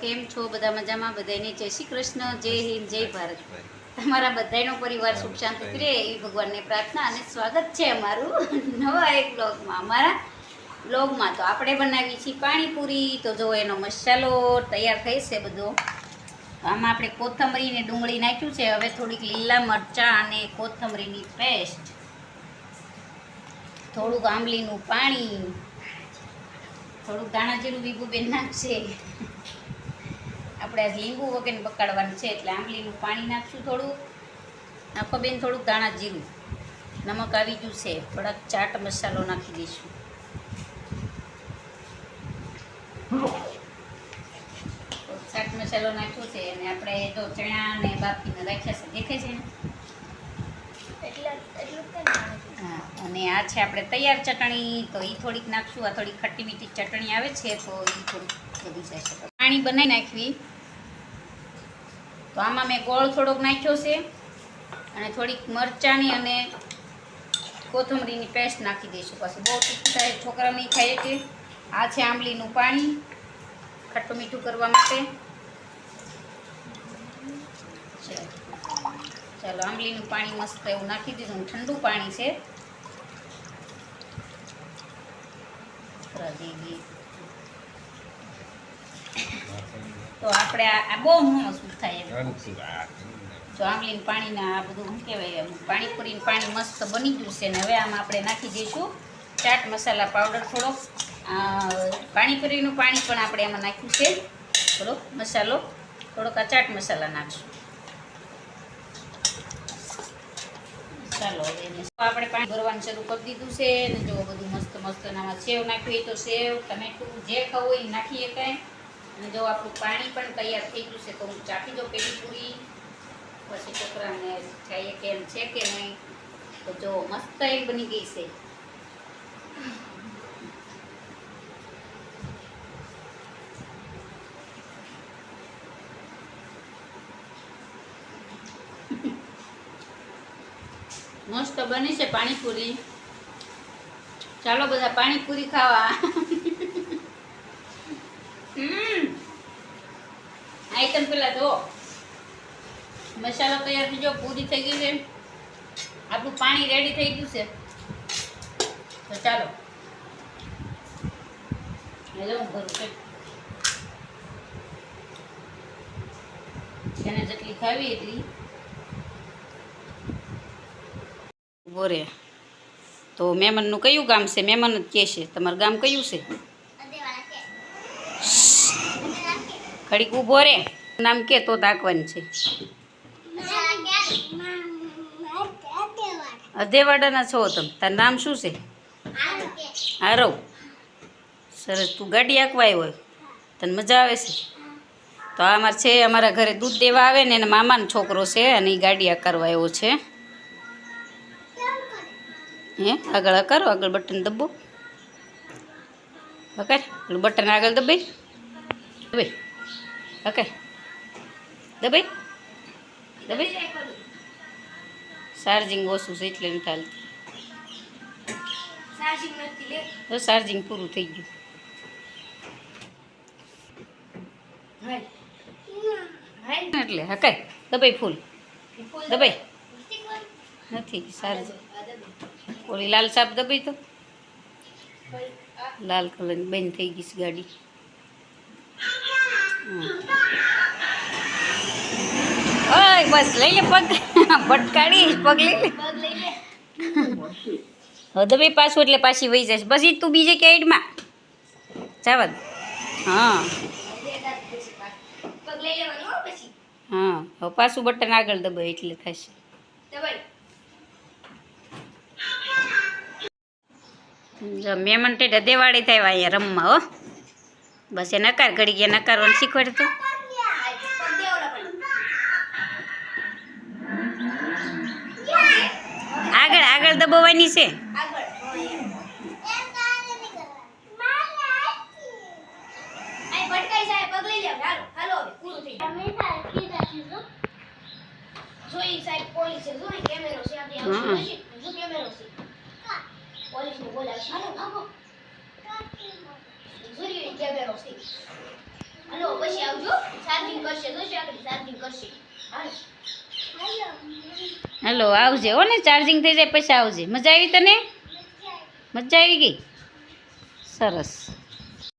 કેમ છો? બધા મજામાં? બધાને જય શ્રી કૃષ્ણ જય હિન્દ જય ભારત. તમારા બધાનો પરિવાર સુખ શાંતિ રહે એવી ભગવાનને પ્રાર્થના અને સ્વાગત છે અમારું નવા એક બ્લોગમાં અમારા બ્લોગમાં તો આપણે બનાવી છીએ પાણીપુરી. તો જો એનો મસાલો તૈયાર થઈ છે બધો. આમાં આપણે કોથમરી ને ડુંગળી નાખ્યું છે. હવે થોડીક લીલા મરચાં અને કોથમરીની પેસ્ટ. થોડુંક આંબલીનું પાણી. થોડુંક ધાણા જીરું બીબુબેન નાખશે. આપણે આજ લીંબુ વગેરે પકાડવાનું છે એટલે આંબલીનું પાણી નાખશું થોડું. નાખો બેન થોડુંક ધાણા જીરું. નમક આવી ગયું છે. થોડાક ચાટ મસાલો નાખી દઈશું. ચાટ મસાલો નાખ્યો છે અને આપણે તો ચણા અને બાફીને રાખ્યા છે. દેખાય છે હા, અને આ છે આપણે તૈયાર ચટણી. તો એ થોડીક નાખશું. આ થોડી ખટ્ટી મીઠી ચટણી આવે છે, તો એ થોડીક વધી જશે. પાણી બનાવી નાખવી. તો આમાં મેં ગોળ થોડોક નાખ્યો છે અને થોડીક મરચાંની અને કોથમરીની પેસ્ટ નાખી દઈશું. પછી બહુ તીખું થાય છોકરા નહીં ખાય એટલે આ છે આંબલીનું પાણી ખટ્ટું મીઠું કરવા માટે. ચાલો. આંબલીનું પાણી મસ્ત એવું નાખી દીધું. ઠંડુ પાણી છે. તો આપણે આ બહુ મસ્ત થાય જો પાણીના આ બધું શું કહેવાય પાણીપુરીનું પાણી મસ્ત બની ગયું છે ને હવે આમાં આપણે નાખી દઈશું. ચાટ મસાલા પાવડર થોડોક આ પાણીપુરીનું પાણી પણ આપણે એમાં નાખ્યું છે. થોડોક મસાલો થોડોક આ ચાટ મસાલા નાખશું. ચાલો હવે આપણે પાણી ભરવાનું શરૂ કરી દીધું છે ને જો બધું મસ્ત મસ્ત આમાં સેવ નાખ્યું હોય તો સેવ ટમેટું જે ખાવું હોય એ નાખી શકાય અને જો આપણું પાણી પણ તૈયાર થઈ ગયું છે, તો હું ચાખી દઉં પેલી પૂરી. પછી છોકરાને ખાઈએ કેમ છે કે નહીં, તો જો મસ્ત એક બની ગઈ છે. મસ્ત બની છે પાણીપુરી. ચાલો બધા પાણીપુરી ખાવા. આઈટમ પેલા જો મસાલો તૈયાર થઈ ગયો, પૂરી થઈ ગઈ છે. આપણું પાણી રેડી થઈ ગયું છે. તો ચાલો. જેને જેટલી ખાવી એટલી. બોરે. તો મહેમાનનું કયું ગામ છે? મહેમાન જ કહે છે. તમારું ગામ કયું છે? ઘડીક ઊભો રે. નામ કે તો તાકવાનું છે. અધેવાડાના છો તમે. તારું નામ શું છે? આરવ સરસ, તું ગાડી આંકવા આવ્યો તને મજા આવે છે? તો આ અમારે છે, અમારા ઘરે દૂધ દેવા આવે ને એના મામાનો છોકરો છે અને એ ગાડી આકારવા આવ્યો છે. હે, આગળ આકારો, આગળ બટન દબો. ઓકે બટન આગળ દબાઈ દબાઈ ઓકે દબાઈ દબાઈ ચાર્જિંગ ઓછું છે એટલે નથી હાલતું. તો ચાર્જિંગ પૂરું થઈ ગયું. એટલે હકાય દબાઈ ફૂલ. દબાઈ. નથી સારું ઓલી લાલ સાપ દબાઈ તો? લાલ કલરની બંધ થઈ ગઈ છે ગાડી. ઓય બસ લઈ લે પગ. ભટકાડી પગ લઈ લે. હવે દબાઈ પાછું એટલે પાછી વહી જશે પછી તું બીજે કે એડમાં? જવા દે હા. હા હવે પાછું બટન આગળ દબાય એટલે થશે. મેમન મહેમાન દેવાડી થાય અહીંયા રમવા હો. બસ એ નકાર ઘડી ગયા નકારવાનું શીખવાડતું આગળ આગળ દબાવવાની છે. પોલીસે ને હાલો ભાગો જોઈ કેમેરો છે. હાલો પછી આવજો. ચાર્જિંગ કરશે તો આગળ ચાર્જિંગ કરશે. હાલો. હાલો આવજે હો ને ચાર્જિંગ થઈ જાય પછી આવજે. મજા આવી તને? મજા આવી ગઈ? સરસ.